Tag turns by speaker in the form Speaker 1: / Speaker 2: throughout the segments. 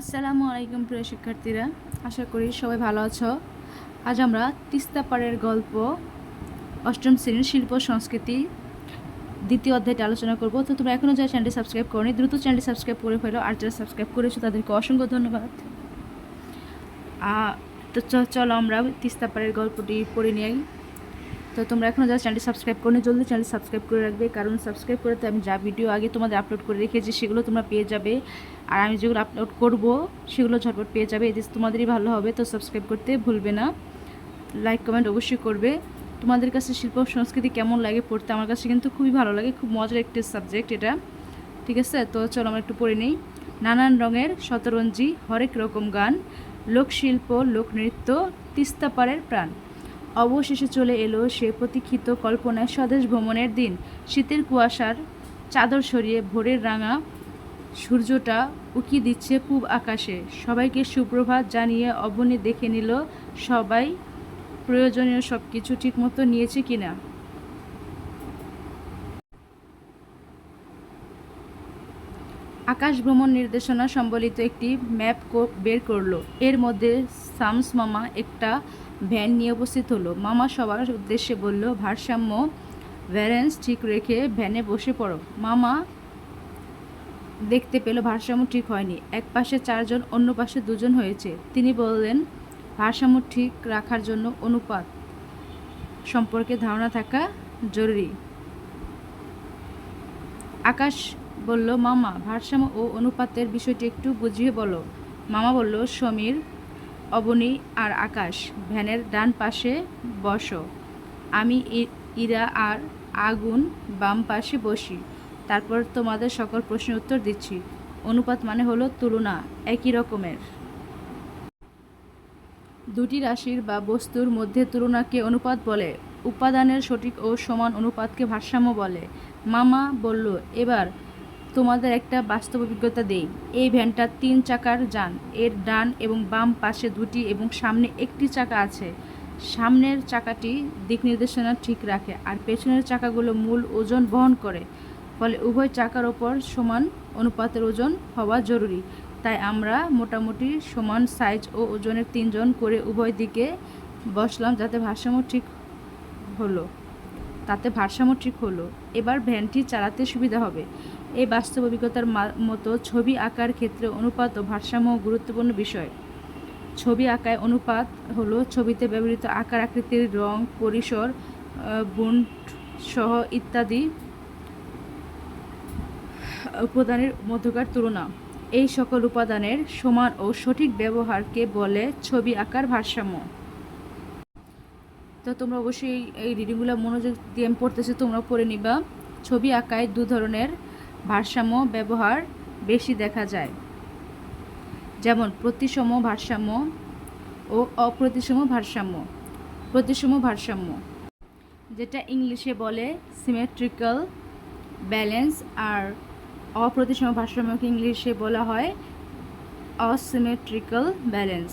Speaker 1: আসসালামু আলাইকুম প্রিয় শিক্ষার্থীরা, আশা করি সবাই ভালো আছো। আজ আমরা তিস্তা পাড়ের গল্প, অষ্টম শ্রেণির শিল্প সংস্কৃতি দ্বিতীয় অধ্যায়টা আলোচনা করব। তো তোমরা এখনও যারা চ্যানেলটি সাবস্ক্রাইব করনি, দ্রুত চ্যানেলটি সাবস্ক্রাইব করে ফেলো আর যারা সাবস্ক্রাইব করেছ তাদেরকে অসংখ্য ধন্যবাদ। তো চলো আমরা তিস্তা পাড়ের গল্পটি পড়ে নিই। তো তোমরা এখনও যারা চ্যানেলটি সাবস্ক্রাইব করনি, জলদি চ্যানেল সাবস্ক্রাইব করে রাখবে। কারণ সাবস্ক্রাইব করে তো আমি যা ভিডিও আগে তোমাদের আপলোড করে রেখেছি, সেগুলো তোমরা পেয়ে যাবে। আর আমি যেগুলো আপলোড করব, সেগুলো ঝটপট পেয়ে যাবে। এতে তোমাদেরই ভালো হবে, তো সাবস্ক্রাইব করতে ভুলবে না। লাইক কমেন্ট অবশ্যই করবে। তোমাদের কাছে শিল্প সংস্কৃতি কেমন লাগে পড়তে? আমার কাছে কিন্তু খুবই ভালো লাগে, খুব মজার একটি সাবজেক্ট এটা। ঠিক আছে? তো চলো আমরা একটু পড়ে নিই। নানান রঙের শতরঞ্জি, হরেক রকম গান। লোকশিল্প, লোকনৃত্য তিস্তাপাড়ের প্রাণ। অবশেষে চলে এলো সে প্রতীক্ষিত কল্পনায় স্বদেশ ভ্রমণের দিন। শীতের কুয়াশার চাদর সরিয়ে ভোরের রাঙা সূর্যটা উকি দিচ্ছে পূব আকাশে। সবাইকে সুপ্রভাত জানিয়ে অবনী দেখে নিল, সবাই প্রয়োজনীয় সব কিছু ঠিকমতো নিয়েছে কিনা। আকাশ ভ্রমণ নির্দেশনা সম্বলিত একটি ম্যাপ বের করল। এর মধ্যে সামস মামা একটা ভ্যান নিয়ে উপস্থিত হলো। মামা সবার উদ্দেশ্যে বলল, ভারসাম্য ভ্যারেন্স ঠিক রেখে ভ্যানে বসে পড়ো। মামা দেখতে পেল ভারসাম্য ঠিক হয়নি। এক পাশে চারজন, অন্য পাশে দুজন হয়েছে। তিনি বললেন, ভারসাম্য ঠিক রাখার জন্য অনুপাত সম্পর্কে ধারণা থাকা জরুরি। আকাশ বলল, মামা, ভারসাম্য ও অনুপাতের বিষয়টি একটু বুঝিয়ে বলো। মামা বলল, সমীর, অবনী আর আকাশ, ভ্যানের ডান পাশে বসো। আমি ইরা আর আগুন বাম পাশে বসি। তারপর তোমাদের সকল প্রশ্নের উত্তর দিচ্ছি। অনুপাত মানে হলো তুলনা, একই রকমের। দুটি রাশির বা বস্তুর মধ্যে তুলনাকে অনুপাত বলে। উপাদানের সঠিক ও সমান অনুপাতকে ভারসাম্য বলে। মামা বলল, এবার তোমাদের একটা বাস্তব অভিজ্ঞতা দেই। এই ভ্যানটা তিন চাকার যান। এর ডান এবং বাম পাশে দুটি এবং সামনে একটি চাকা আছে। সামনের চাকাটি দিক নির্দেশনা ঠিক রাখে আর পেছনের চাকাগুলো মূল ওজন বহন করে। ফলে উভয় চাকার ওপর সমান অনুপাতের ওজন হওয়া জরুরি। তাই আমরা মোটামুটি সমান সাইজ ও ওজনের তিনজন করে উভয় দিকে বসলাম যাতে ভারসাম্য ঠিক হলো। তাতে ভারসাম্য ঠিক হলো। এবার ভ্যানটি চালাতে সুবিধা হবে। এই বাস্তব অভিজ্ঞতার মতো ছবি আঁকার ক্ষেত্রে অনুপাত ও ভারসাম্য গুরুত্বপূর্ণ বিষয়। ছবি আঁকায় অনুপাত হলো ছবিতে ব্যবহৃত আকার আকৃতির রং, পরিসর বুন্ট সহ ইত্যাদি উপাদানের মধ্যকার তুলনা। এই সকল উপাদানের সমান ও সঠিক ব্যবহারকে বলে ছবি আঁকার ভারসাম্য। তো তোমরা অবশ্যই এই রিডিংগুলো মনোযোগ দিয়ে পড়তেছি, তোমরা পড়ে নিবা। ছবি আঁকায় দু ধরনের ভারসাম্য, ব্যবহার বেশি দেখা যায়। যেমন, প্রতিসম ভারসাম্য ও অপ্রতিসম ভারসাম্য। প্রতিসম ভারসাম্য, যেটা ইংলিশে বলে সিমেট্রিক্যাল ব্যালেন্স আর অপ্রতিসম ভারসাম্যকে ইংলিশে বলা হয় অসিমেট্রিক্যাল ব্যালেন্স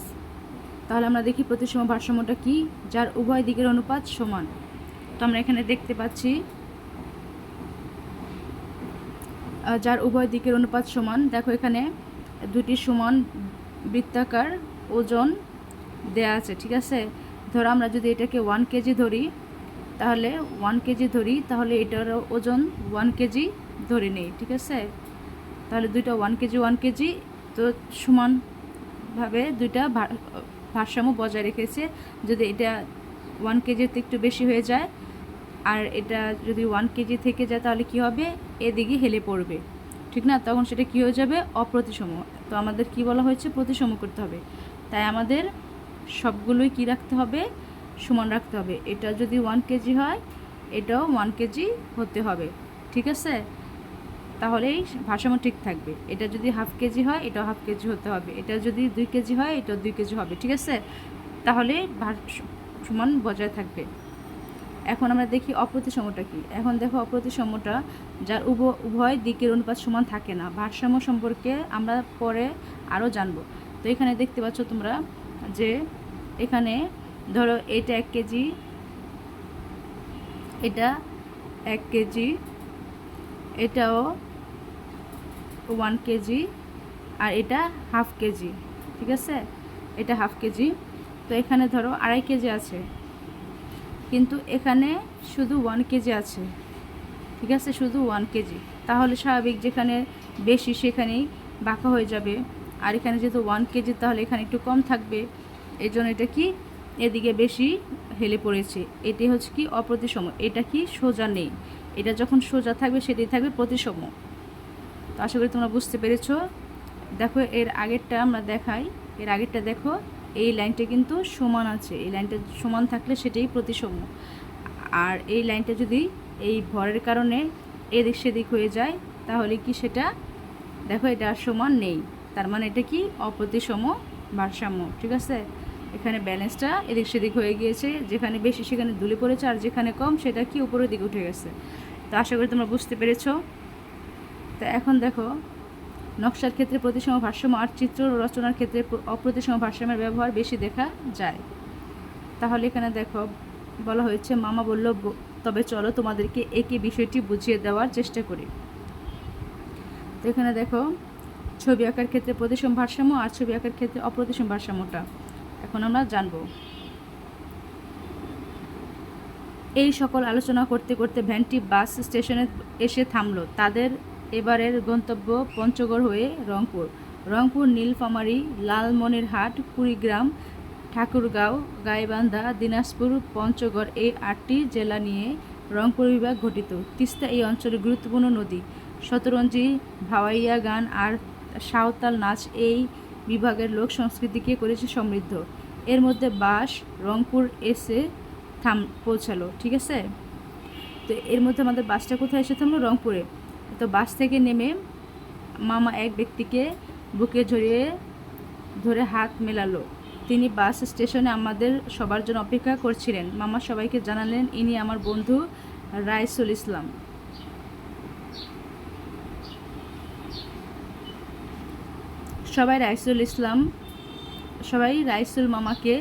Speaker 1: তাহলে আমরা দেখি প্রতিসম ভারসাম্যটা কি, যার উভয় দিকের অনুপাত সমান। তো আমরা এখানে দেখতে পাচ্ছি যার উভয় দিকের অনুপাত সমান। দেখো এখানে দুটি সমান বৃত্তাকার ওজন দেয়া আছে, ঠিক আছে? ধরো আমরা যদি এটাকে ওয়ান কেজি ধরি, তাহলে ওয়ান কেজি ধরি, তাহলে এটার ওজন ওয়ান কেজি ধরে নেই, ঠিক আছে? তাহলে দুইটা ওয়ান কেজি ওয়ান কেজি তো সমানভাবে দুইটা ভারসাম্য বজায় রেখেছে, যদি এটা ওয়ান কেজিতে একটু বেশি হয়ে যায়, আর এটা যদি ওয়ান কেজি থেকে যায় তাহলে কি হবে? এদিকে হেলে পড়বে। ঠিক না? তখন সেটা কি হয়ে যাবে? অপ্রতিসম। তো আমাদের কি বলা হয়েছে? প্রতিসম করতে হবে। তাই আমাদের সবগুলোই কি রাখতে হবে? সমান রাখতে হবে। এটা যদি ওয়ান কেজি হয়, এটাও ওয়ান কেজি হতে হবে। ঠিক আছে? তাহলেই ভারসাম্য ঠিক থাকবে। এটা যদি হাফ কেজি হয় এটাও হাফ কেজি হতে হবে। এটা যদি দুই কেজি হয় এটাও দুই কেজি হবে, ঠিক আছে? তাহলে সমান বজায় থাকবে। এখন আমরা দেখি অপ্রতিসমটা কি। এখন দেখো অপ্রতিসমটা যার উভ, উভয় দিকের অনুপাত সমান থাকে না। ভারসাম্য সম্পর্কে আমরা পরে আরও জানব। তো এখানে দেখতে পাচ্ছ তোমরা যে এখানে ধরো এটা এক কেজি, এটা এক কেজি, এটাও ওয়ান কেজি আর এটা হাফ কেজি, ঠিক আছে? এটা হাফ কেজি। তো এখানে ধরো আড়াই কেজি আছে, কিন্তু এখানে শুধু ওয়ান কেজি আছে, ঠিক আছে? শুধু ওয়ান কেজি। তাহলে স্বাভাবিক যেখানে বেশি সেখানেই বাঁকা হয়ে যাবে। আর এখানে যেহেতু ওয়ান কেজি, তাহলে এখানে একটু কম থাকবে। এই জন্য এটা কি? এদিকে বেশি হেলে পড়েছে। এটি হচ্ছে কি অপ্রতিসম। এটা কি সোজা নেই। এটা যখন সোজা থাকবে সেটাই থাকবে প্রতিসম। তো আশা করি তোমরা বুঝতে পেরেছ। দেখো, এর আগেরটা আমরা দেখাই। এর আগেরটা দেখো, এই লাইনটা কিন্তু সমান আছে। এই লাইনটা সমান থাকলে সেটাই প্রতিসম। আর এই লাইনটা যদি এই ভরের কারণে এদিক সেদিক হয়ে যায়, তাহলে কি সেটা? দেখো, এটা আর সমান নেই। তার মানে এটা কি? অপ্রতিসম ভারসাম্য, ঠিক আছে? এখানে ব্যালেন্সটা এদিক সেদিক হয়ে গিয়েছে। যেখানে বেশি, সেখানে দুলে পড়েছে, আর যেখানে কম, সেটা কি উপরের দিকে উঠে গেছে। তো আশা করি তোমরা বুঝতে পেরেছ। তো এখন দেখো, নকশার ক্ষেত্রে প্রতিসম ভারসাম্য আর চিত্র রচনার ক্ষেত্রে প্র- অপ্রতিসম ভারসাম্যের ব্যবহার বেশি দেখা যায়। তাহলে এখানে দেখো, বলা হয়েছে, মামা বলল তবে চলো তোমাদেরকে একে বিষয়টি বুঝিয়ে দেওয়ার চেষ্টা করি। তো এখানে দেখো, ছবি আঁকার ক্ষেত্রে প্রতিসম ভারসাম্য আর ছবি আঁকার ক্ষেত্রে অপ্রতিসম ভারসাম্যটা। এখন আমরা জানব। এই সকল আলোচনা করতে করতে ভ্যানটি বাস স্টেশনে এসে থামলো। তাদের এবারের গন্তব্য পঞ্চগড় হয়ে রংপুর। রংপুর, নীলফামারী, লালমনিরহাট, কুড়িগ্রাম, ঠাকুরগাঁও, গাইবান্ধা, দিনাজপুর, পঞ্চগড় এই আটটি জেলা নিয়ে রংপুর বিভাগ গঠিত। তিস্তা এই অঞ্চলের গুরুত্বপূর্ণ নদী। শতরঞ্জি, ভাওয়াইয়া গান আর সাঁওতাল নাচ এই বিভাগের লোক সংস্কৃতিকে করেছে সমৃদ্ধ। এর মধ্যে বাস, রংপুর এসে থাম, পৌঁছালো, ঠিক আছে? তো এর মধ্যে আমাদের বাসটা কোথায় এসে থামলো? রংপুরে। তো বাস থেকে নেমে মামা এক ব্যক্তিকে বুকে জড়িয়ে ধরে হাত মেলালো। তিনি বাস স্টেশনে আমাদের সবার জন্য অপেক্ষা করছিলেন। মামা সবাইকে জানালেন, ইনি আমার বন্ধু রাইসুল ইসলাম। সবাই রাইসুল ইসলাম, সবাই রাইসুল মামাকে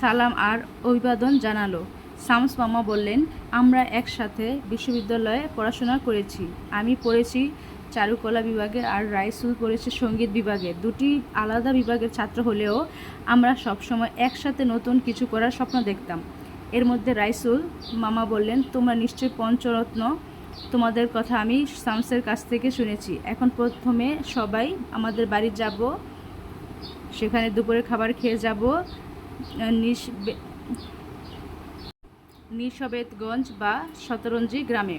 Speaker 1: সালাম আর অভিবাদন জানালো। শামস মামা বললেন, আমরা একসাথে বিশ্ববিদ্যালয়ে পড়াশোনা করেছি। আমি পড়েছি চারুকলা বিভাগে আর রাইসুল পড়েছে সংগীত বিভাগে। দুটি আলাদা বিভাগের ছাত্র হলেও আমরা সবসময় একসাথে নতুন কিছু করার স্বপ্ন দেখতাম। এর মধ্যে রাইসুল মামা বললেন, তোমরা নিশ্চয়ই পঞ্চরত্ন। তোমাদের কথা আমি শামসের কাছ থেকে শুনেছি। এখন প্রথমে সবাই আমাদের বাড়ি যাব। সেখানে দুপুরের খাবার খেয়ে যাব। নিস নিশবেদগঞ্জ বা শতরঞ্জি গ্রামে।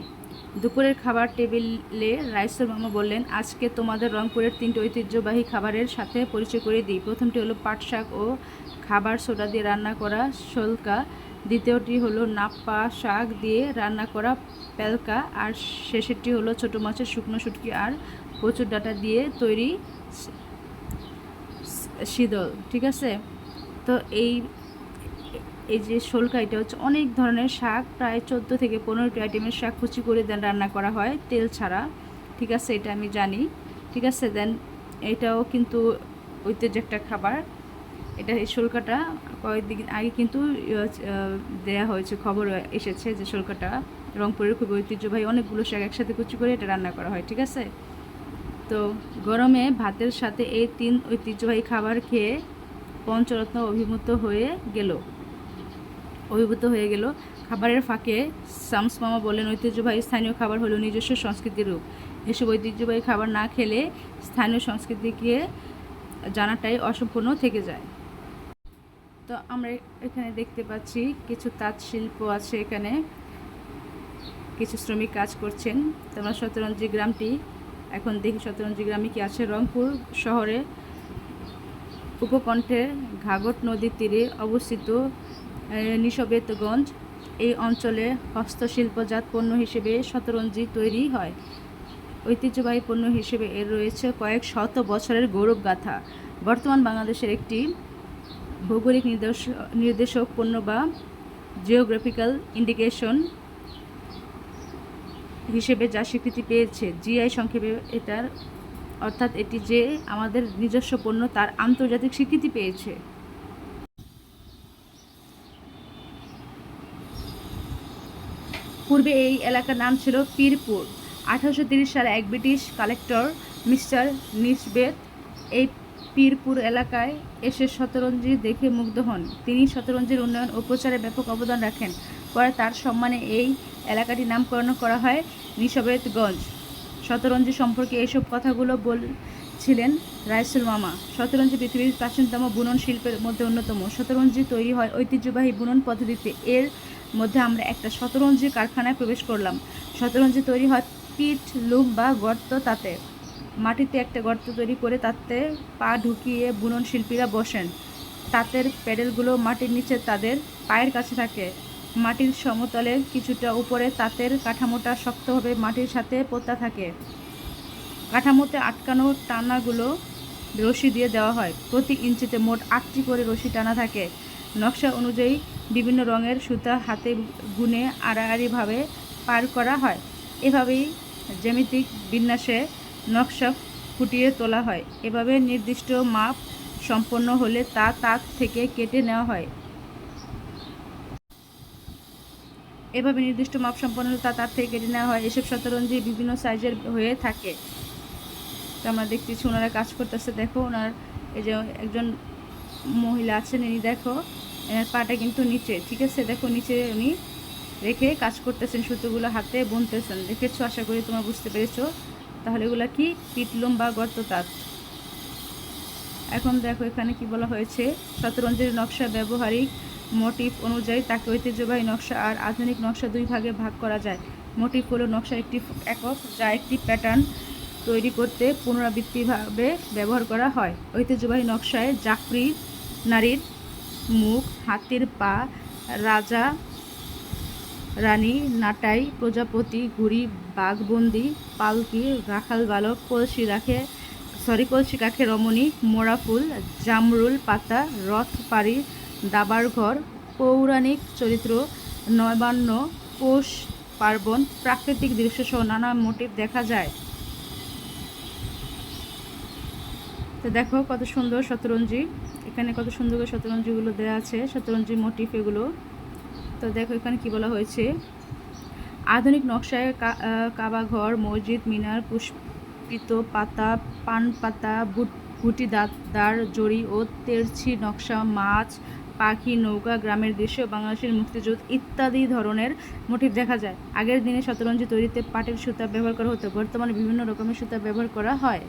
Speaker 1: দুপুরের খাবার টেবিলে রাইসুল মামা বললেন, আজকে তোমাদের রংপুরের তিনটি ঐতিহ্যবাহী খাবারের সাথে পরিচয় করে দিই। প্রথমটি হলো পাট শাক ও খাবার সোডা দিয়ে রান্না করা শোলকা। দ্বিতীয়টি হলো নাপ্পা শাক দিয়ে রান্না করা পেলকা আর শেষেরটি হলো ছোটো মাছের শুকনো শুটকি আর কচুর ডাঁটা দিয়ে তৈরি শীতল। ঠিক আছে? তো এই এই যে শোলকা এটা হচ্ছে অনেক ধরনের শাক প্রায় চোদ্দ থেকে পনেরোটি আইটেমের শাক কুচি করে দেন রান্না করা হয় তেল ছাড়া। ঠিক আছে এটা আমি জানি। ঠিক আছে দেন এটাও কিন্তু ঐতিহ্য একটা খাবার। এটা এই শোলকাটা কয়েকদিন আগে কিন্তু ইয়ে, দেয়া হয়েছে খবর এসেছে যে শোলকাটা রংপুরের খুব ঐতিহ্যবাহী অনেকগুলো শাক একসাথে কুচি করে এটা রান্না করা হয়। ঠিক আছে? তো গরমে ভাতের সাথে এই তিন ঐতিহ্যবাহী খাবার খেয়ে পঞ্চরত্ন অভিভূত হয়ে গেল। অভিভূত হয়ে গেল। খাবারের ফাঁকে শামস মামা বললেন, ঐতিহ্যবাহী স্থানীয় খাবার হলো নিজস্ব সংস্কৃতির রূপ। এসব ঐতিহ্যবাহী খাবার না খেলে স্থানীয় সংস্কৃতিকে জানাটাই অসম্পূর্ণ থেকে যায়। তো আমরা এখানে দেখতে পাচ্ছি কিছু তাঁত শিল্প আছে এখানে। কিছু শ্রমিক কাজ করছেন। তোমরা শতরঞ্জি গ্রামটি এখন দেখি, শতরঞ্জি গ্রামে কি আছে? রংপুর শহরে উপকণ্ঠে ঘাঘট নদীর তীরে অবস্থিত নিশবেতগঞ্জ এই অঞ্চলে হস্তশিল্পজাত পণ্য হিসেবে শতরঞ্জি তৈরি হয়। ঐতিহ্যবাহী পণ্য হিসেবে এর রয়েছে কয়েক শত বছরের গৌরব গাথা। বর্তমান বাংলাদেশের একটি ভৌগোলিক নির্দেশ, নির্দেশক পণ্য বা জিওগ্রাফিক্যাল ইন্ডিকেশন হিসেবে যা স্বীকৃতি পেয়েছে। জিআই সংক্ষেপে এটার অর্থাৎ এটি যে আমাদের নিজস্ব পণ্য তার আন্তর্জাতিক স্বীকৃতি পেয়েছে। পূর্বে এই এলাকার নাম ছিল পীরপুর। আঠারোশো সালে এক ব্রিটিশ কালেক্টর মিস্টার নিসবেত এই পীরপুর এলাকায় এসে শতরঞ্জি দেখে মুগ্ধ হন। তিনি শতরঞ্জির উন্নয়ন ও প্রচারে ব্যাপক অবদান রাখেন। পরে তার সম্মানে এই এলাকাটির নামকরণ করা হয় নিশবেতগঞ্জ শতরঞ্জি সম্পর্কে এইসব কথাগুলো বলছিলেন রাইসুল মামা। শতরঞ্জি পৃথিবীর প্রাচীনতম বুনন শিল্পের মধ্যে অন্যতম। শতরঞ্জি তৈরি হয় ঐতিহ্যবাহী বুনন পদ্ধতিতে। এর মধ্যে আমরা একটা শতরঞ্জি কারখানায় প্রবেশ করলাম। শতরঞ্জি তৈরি হয় পিঠ, লুম বা গর্ত তাতে। মাটিতে একটা গর্ত তৈরি করে তাতে পা ঢুকিয়ে বুনন শিল্পীরা বসেন। তাঁতের প্যাডেলগুলো মাটির নিচে তাদের পায়ের কাছে থাকে। মাটির সমতলে কিছুটা উপরে তাঁতের কাঠামোটা শক্তভাবে মাটির সাথে পোতা থাকে। কাঠামোতে আটকানো টানাগুলো রশি দিয়ে দেওয়া হয়। প্রতি ইঞ্চিতে মোট আটটি করে রশি টানা থাকে। নকশা অনুযায়ী বিভিন্ন রঙের সুতা হাতে গুনে আড়াআড়িভাবে পার করা হয়। এভাবেই জ্যামিতিক বিন্যাসে নকশা ফুটিয়ে তোলা হয়। এভাবে নির্দিষ্ট মাপ সম্পন্ন হলে তা তাক থেকে কেটে নেওয়া হয়। এভাবে নির্দিষ্ট মাপ সম্পন্ন হলে তা তার থেকে কেটে নেওয়া হয়। এসব শতরঞ্জি বিভিন্ন সাইজের হয়ে থাকে। তো আমরা দেখতেছি, ওনারা কাজ করতেছে। দেখো, ওনার এই যে একজন মহিলা আছেন, ইনি দেখো এনার পাটা কিন্তু নিচে, ঠিক আছে? দেখো নিচে উনি রেখে কাজ করতেছেন, সুতোগুলো হাতে বুনতেছেন। দেখেছ? আশা করি তোমরা বুঝতে পেরেছ। তাহলে এগুলা কি? পিটলুম গর্ত, তাঁত। এখন দেখো এখানে কি বলা হয়েছে? শতরঞ্জের নকশা ব্যবহারিক মোটিভ অনুযায়ী তাকে ঐতিহ্যবাহী নকশা আর আধুনিক নকশা দুই ভাগে ভাগ করা যায়। মোটিভ হলো নকশা একটি একক যা একটি প্যাটার্ন তৈরি করতে পুনরাবৃত্তিভাবে ব্যবহার করা হয়। ঐতিহ্যবাহী নকশায় জাফরি নারীর মুখ, হাতির পা, রাজা, রানী, নাটাই, প্রজাপতি, ঘুড়ি, বাঘবন্দি, পালকি, রাখাল বালক, কলসি রাখে সরি কলসি কাঠে রমণী, মোড়া ফুল, জামরুল পাতা, রথ পাড়ি, দাবার ঘর, পৌরাণিক চরিত্র, নবান্ন, পৌষ পার্বণ, প্রাকৃতিক দৃশ্যসহ নানা মোটিভ দেখা যায়। তো দেখো কত সুন্দর শতরঞ্জি। এখানে কত সুন্দর করে শতরঞ্জিগুলো দেওয়া আছে শতরঞ্জি মোটিফ এগুলো। তো দেখো এখানে কি বলা হয়েছে? আধুনিক নকশায় কাবা ঘর মসজিদ, মিনার, পুষ্পিত পাতা, পান পাতা গুটি দাঁতদার জড়ি ও তেরছি নকশা, মাছ, পাখি, নৌকা, গ্রামের দৃশ্য, বাংলাদেশের মুক্তিযুদ্ধ ইত্যাদি ধরনের মোটিভ দেখা যায়। আগের দিনে শতরঞ্জি তৈরিতে পাটের সুতা ব্যবহার করা হতো, বর্তমানে বিভিন্ন রকমের সুতা ব্যবহার করা হয়।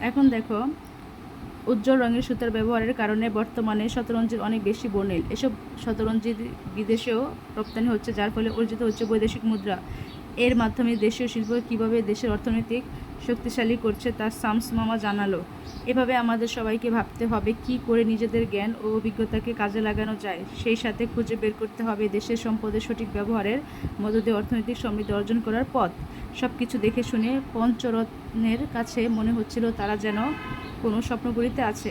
Speaker 1: এখন দেখো, উজ্জ্বল রঙের সুতার ব্যবহারের কারণে বর্তমানে শতরঞ্জির অনেক বেশি বর্ণিল। এসব শতরঞ্জি বিদেশেও রপ্তানি হচ্ছে, যার ফলে অর্জিত হচ্ছে বৈদেশিক মুদ্রা। এর মাধ্যমে দেশীয় শিল্প কীভাবে দেশের অর্থনৈতিক শক্তিশালী করছে তা সামস মামা জানালো। এভাবে আমাদের সবাইকে ভাবতে হবে কি করে নিজেদের জ্ঞান ও অভিজ্ঞতাকে কাজে লাগানো যায়। সেই সাথে খুঁজে বের করতে হবে দেশের সম্পদের সঠিক ব্যবহারের মধ্য দিয়ে অর্থনৈতিক সমৃদ্ধি অর্জন করার পথ। সব কিছু দেখে শুনে পঞ্চরত্নের কাছে মনে হচ্ছিল তারা যেন কোনো স্বপ্নগুলিতে আছে।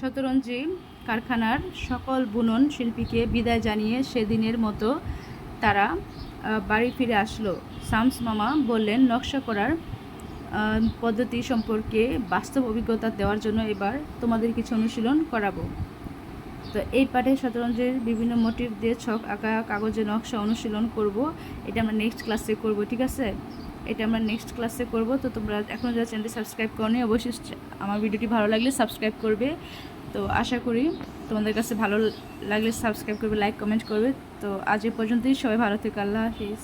Speaker 1: শতরঞ্জি কারখানার সকল বুনন শিল্পীকে বিদায় জানিয়ে সেদিনের মতো তারা বাড়ি ফিরে আসলো। শামস মামা বললেন, নকশা করার পদ্ধতি সম্পর্কে বাস্তব অভিজ্ঞতা দেওয়ার জন্য এবার তোমাদের কিছু অনুশীলন করাবো। তো এই পাঠে শতরঞ্জের বিভিন্ন মোটিভ দিয়ে ছক আঁকা, কাগজে নকশা অনুশীলন করব। এটা আমরা নেক্সট ক্লাসে করব, ঠিক আছে? এটা আমরা নেক্সট ক্লাসে করব। তো তোমরা এখনও যারা চ্যানেলটি সাবস্ক্রাইব করনি, অবশ্যই আমার ভিডিওটি ভালো লাগলে সাবস্ক্রাইব করবে। তো আশা করি তোমাদের কাছে ভালো লাগলে সাবস্ক্রাইব করবে লাইক কমেন্ট করবে। তো আজ এ পর্যন্তই। সবাই ভালো থেকে। আল্লাহ হাফিজ।